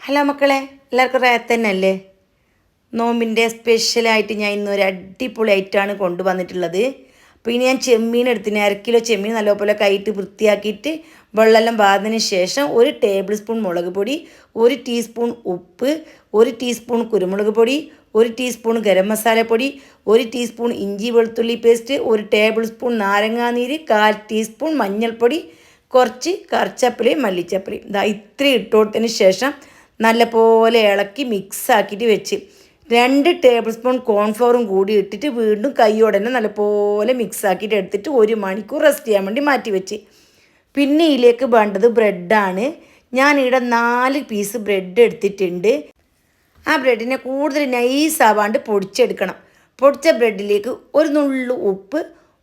Hello മക്കളെ എല്ലാവർക്കും റാത്തന്നല്ലേ നോമ്പിന്റെ സ്പെഷ്യലായിട്ട് ഞാൻ ഇന്ന് ഒരു അടിപൊളി ഐറ്റമാണ് കൊണ്ടുവന്നിട്ടുള്ളത്. അപ്പോൾ ഇനി ഞാൻ ചെമ്മീൻ എടുത്തിന് അര കിലോ ചെമ്മീൻ നല്ലപോലെ കൈയിട്ട് വൃത്തിയാക്കിയിട്ട് വെള്ളമെല്ലാം വാതിന് ശേഷം ഒരു ടേബിൾ സ്പൂൺ മുളക് പൊടി ഒരു ടീസ്പൂൺ ഉപ്പ് ഒരു ടീസ്പൂൺ കുരുമുളക് പൊടി ഒരു ടീസ്പൂൺ ഗരം മസാലപ്പൊടി ഒരു ടീസ്പൂൺ ഇഞ്ചി വെളുത്തുള്ളി പേസ്റ്റ് ഒരു ടേബിൾ സ്പൂൺ നാരങ്ങാനീര് കാൽ ടീസ്പൂൺ മഞ്ഞൾപ്പൊടി കുറച്ച് കറിച്ചപ്പിലയും മല്ലിച്ചപ്പിലയും ഇതാ ഇത്രയും ഇട്ടുകൊടുത്തതിന് ശേഷം നല്ലപോലെ ഇളക്കി മിക്സ് ആക്കിയിട്ട് വെച്ച്. രണ്ട് ടേബിൾ സ്പൂൺ കോൺഫ്ലോറും കൂടി ഇട്ടിട്ട് വീണ്ടും കൈയോടെ തന്നെ നല്ലപോലെ മിക്സ് ആക്കിയിട്ട് എടുത്തിട്ട് ഒരു മണിക്കൂർ റെസ്റ്റ് ചെയ്യാൻ വേണ്ടി മാറ്റി വെച്ച്. പിന്നെ ഇതിലേക്ക് വേണ്ടത് ബ്രെഡാണ് ഞാനിവിടെ നാല് പീസ് ബ്രെഡ് എടുത്തിട്ടുണ്ട്. ആ ബ്രെഡിനെ കൂടുതൽ നൈസ് ആവാണ്ട് പൊടിച്ചെടുക്കണം. പൊടിച്ച ബ്രെഡിലേക്ക് ഒരു നുള്ളു ഉപ്പ്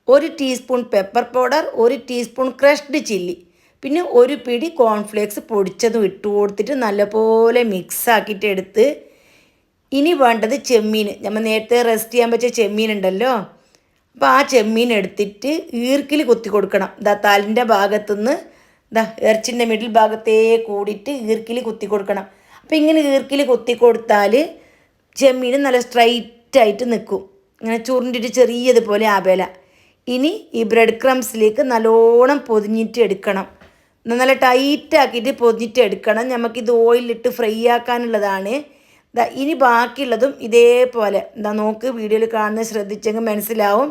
ഒരു ടീസ്പൂൺ പെപ്പർ പൗഡർ ഒരു ടീസ്പൂൺ ക്രഷ്ഡ് ചില്ലി പിന്നെ ഒരു പിടി കോൺഫ്ലേക്സ് പൊടിച്ചതും ഇട്ട് കൊടുത്തിട്ട് നല്ലപോലെ മിക്സ് ആക്കിയിട്ട് എടുത്ത് ഇനി വേണ്ടത് ചെമ്മീൻ. നമ്മൾ നേരത്തെ റെസ്റ്റ് ചെയ്യാൻ പറ്റിയ ചെമ്മീൻ ഉണ്ടല്ലോ. അപ്പോൾ ആ ചെമ്മീൻ എടുത്തിട്ട് ഈർക്കിൽ കുത്തി കൊടുക്കണം. ഇതാ തലിന്റെ ഭാഗത്തുനിന്ന് ദാ ഇറച്ചിന്റെ മിഡിൽ ഭാഗത്തേ കൂടിയിട്ട് ഈർക്കിൽ കുത്തി കൊടുക്കണം. അപ്പോൾ ഇങ്ങനെ ഈർക്കിൽ കുത്തി കൊടുത്താൽ ചെമ്മീൻ നല്ല സ്ട്രൈറ്റ് ആയിട്ട് നിൽക്കും. ഇങ്ങനെ ചുരുണ്ടിട്ട് ചെറിയതുപോലെ ആവേല. ഇനി ഈ ബ്രെഡ് ക്രംസിലേക്ക് നല്ലോണം പൊതിഞ്ഞിട്ട് എടുക്കണം. നല്ല ടൈറ്റ് ആക്കിയിട്ട് പൊതിഞ്ഞിട്ട് എടുക്കണം. നമുക്കിത് ഓയിലിട്ട് ഫ്രൈ ആക്കാനുള്ളതാണ്. ഇനി ബാക്കിയുള്ളതും ഇതേപോലെ. എന്താ നോക്ക് വീഡിയോയിൽ കാണുന്ന ശ്രദ്ധിച്ചെങ്കിൽ മനസ്സിലാവും.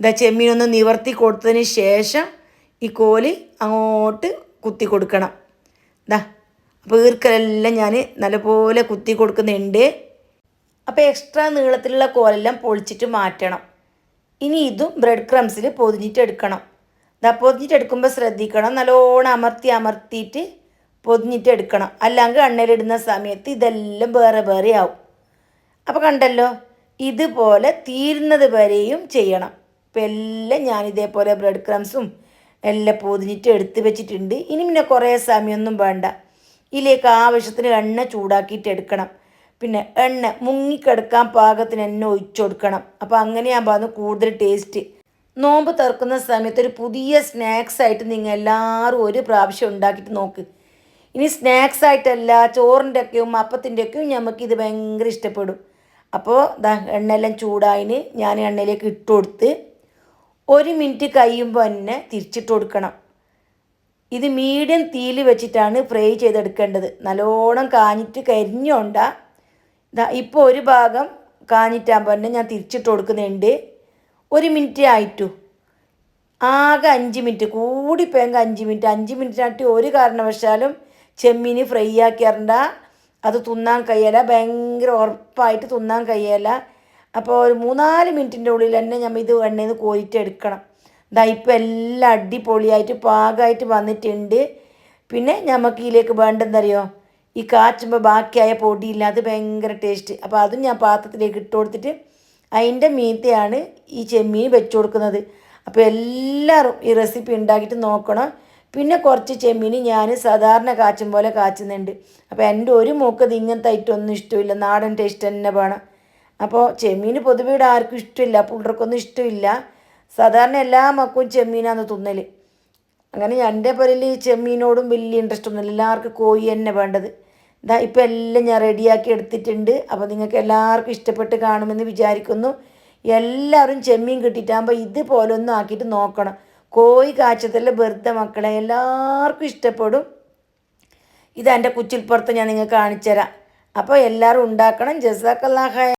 ഇതാ ചെമ്മീനൊന്ന് നിവർത്തി കൊടുത്തതിന് ശേഷം ഈ കോൽ അങ്ങോട്ട് കുത്തി കൊടുക്കണം. ദാ അപ്പോൾ ഈർക്കലെല്ലാം ഞാൻ നല്ലപോലെ കുത്തി കൊടുക്കുന്നുണ്ട്. അപ്പോൾ എക്സ്ട്രാ നീളത്തിലുള്ള കോലെല്ലാം പൊളിച്ചിട്ട് മാറ്റണം. ഇനി ഇതും ബ്രെഡ് ക്രംസിൽ പൊതിഞ്ഞിട്ട് എടുക്കണം. ഇതാ പൊതിഞ്ഞിട്ട് എടുക്കുമ്പോൾ ശ്രദ്ധിക്കണം. നല്ലോണം അമർത്തി അമർത്തിയിട്ട് പൊതിഞ്ഞിട്ട് എടുക്കണം അല്ലെങ്കിൽ എണ്ണയിലിടുന്ന സമയത്ത് ഇതെല്ലാം വേറെ വേറെ ആവും. അപ്പോൾ കണ്ടല്ലോ ഇതുപോലെ തീരുന്നത് വരെയും ചെയ്യണം. ഇപ്പം എല്ലാം ഞാൻ ഇതേപോലെ ബ്രെഡ് ക്രംസും എല്ലാം പൊതിഞ്ഞിട്ട് എടുത്ത് വെച്ചിട്ടുണ്ട്. ഇനി പിന്നെ കുറേ സമയമൊന്നും വേണ്ട. ഇതിലേക്ക് ആവശ്യത്തിന് എണ്ണ ചൂടാക്കിയിട്ട് എടുക്കണം. പിന്നെ എണ്ണ മുങ്ങിക്കിടക്കാൻ പാകത്തിന് എണ്ണ ഒഴിച്ചു കൊടുക്കണം. അപ്പോൾ അങ്ങനെയാകുമ്പോൾ അത് കൂടുതൽ ടേസ്റ്റ് നോമ്പ് തുറക്കുന്ന സമയത്ത് ഒരു പുതിയ സ്നാക്സ് ആയിട്ട് നിങ്ങൾ എല്ലാവരും ഒരു പ്രാവശ്യം ഉണ്ടാക്കിയിട്ട് നോക്ക്. ഇനി സ്നാക്സ് ആയിട്ടല്ല ചോറിന്റെ ഒക്കെയും അപ്പത്തിന്റെ ഒക്കെയും നമുക്ക് ഇത് ഭയങ്കര ഇഷ്ടപ്പെടും. അപ്പോൾ ദാ എണ്ണയെല്ലാം ചൂടായിന് ഞാൻ എണ്ണയിലേക്ക് ഇട്ട് കൊടുത്ത് ഒരു മിനിറ്റ് കഴിയുമ്പോൾ തന്നെ തിരിച്ചിട്ട് കൊടുക്കണം. ഇത് മീഡിയം തീയിൽ വെച്ചിട്ടാണ് ഫ്രൈ ചെയ്തെടുക്കേണ്ടത്. നല്ലോണം കാഞ്ഞിട്ട് കരിഞ്ഞോണ്ട. ഇപ്പോൾ ഒരു ഭാഗം കാഞ്ഞിട്ടാകുമ്പോൾ തന്നെ ഞാൻ തിരിച്ചിട്ട് കൊടുക്കുന്നുണ്ട്. ഒരു മിനിറ്റ് ആയിട്ടു. ആകെ അഞ്ച് മിനിറ്റ്. കൂടി കൂടിപ്പോയെങ്കിൽ അഞ്ച് മിനിറ്റ്. അഞ്ച് മിനിറ്റിനാട്ടി ഒരു കാരണവശാലും ചെമ്മീന് ഫ്രൈ ആക്കിയറണ്ട അത് തിന്നാൻ കഴിയല. ഭയങ്കര ഉറപ്പായിട്ട് തിന്നാൻ കഴിയല. അപ്പോൾ ഒരു മൂന്നാൽ മിനിറ്റിന്റെ ഉള്ളിൽ തന്നെ നമ്മൾ ഇത് എണ്ണയിൽ നിന്ന് കോരിയിട്ട് എടുക്കണം. ഇതാ ഇപ്പോൾ എല്ലാം അടിപൊളിയായിട്ട് പാകമായിട്ട് വന്നിട്ടുണ്ട്. പിന്നെ നമുക്ക് ഇതിലേക്ക് വേണ്ടെന്നറിയോ ഈ കാച്ചുമ്പോൾ ബാക്കിയായ പൊടിയില്ല. അത് ഭയങ്കര ടേസ്റ്റ്. അപ്പോൾ അതും ഞാൻ പാത്രത്തിലേക്ക് ഇട്ട് കൊടുത്തിട്ട് അതിന്റെ മീത്തെയാണ് ഈ ചെമ്മീൻ വെച്ച് കൊടുക്കുന്നത്. അപ്പോൾ എല്ലാവരും ഈ റെസിപ്പി ഉണ്ടാക്കിയിട്ട് നോക്കണം. പിന്നെ കുറച്ച് ചെമ്മീൻ ഞാൻ സാധാരണ കാച്ചും പോലെ കാച്ചുന്നുണ്ട്. അപ്പോൾ എന്റെ ഒരു മൂക്കത് ഇങ്ങനത്തെ ഐറ്റമൊന്നും ഇഷ്ടമില്ല. നാടൻ ടേസ്റ്റ് തന്നെ വേണം. അപ്പോൾ ചെമ്മീൻ പൊതുവെ ഇവിടെ ആർക്കും ഇഷ്ടമില്ല. പുള്ളർക്കൊന്നും ഇഷ്ടമില്ല. സാധാരണ എല്ലാ മക്കും ചെമ്മീനാന്ന് തുന്നൽ. അങ്ങനെ എന്റെ പേരിൽ ചെമ്മീനോടും വലിയ ഇൻട്രസ്റ്റ് ഒന്നുമില്ല. എല്ലാവർക്കും കോഴി തന്നെ വേണ്ടത്. ഇതാ ഇപ്പം എല്ലാം ഞാൻ റെഡിയാക്കി എടുത്തിട്ടുണ്ട്. അപ്പോൾ നിങ്ങൾക്ക് എല്ലാവർക്കും ഇഷ്ടപ്പെട്ട് കാണുമെന്ന് വിചാരിക്കുന്നു. എല്ലാവരും ചെമ്മീൻ കിട്ടിയിട്ടാകുമ്പോൾ ഇതുപോലെ ഒന്നും ആക്കിയിട്ട് നോക്കണം. കോഴി കാച്ചത്തിലെ വെറുതെ മക്കളെ എല്ലാവർക്കും ഇഷ്ടപ്പെടും. ഇത് എന്റെ കുച്ചിൽപ്പുറത്ത് ഞാൻ നിങ്ങൾക്ക് കാണിച്ചു തരാം അപ്പോൾ എല്ലാവരും ഉണ്ടാക്കണം. ജസാക്കല്ലാഹ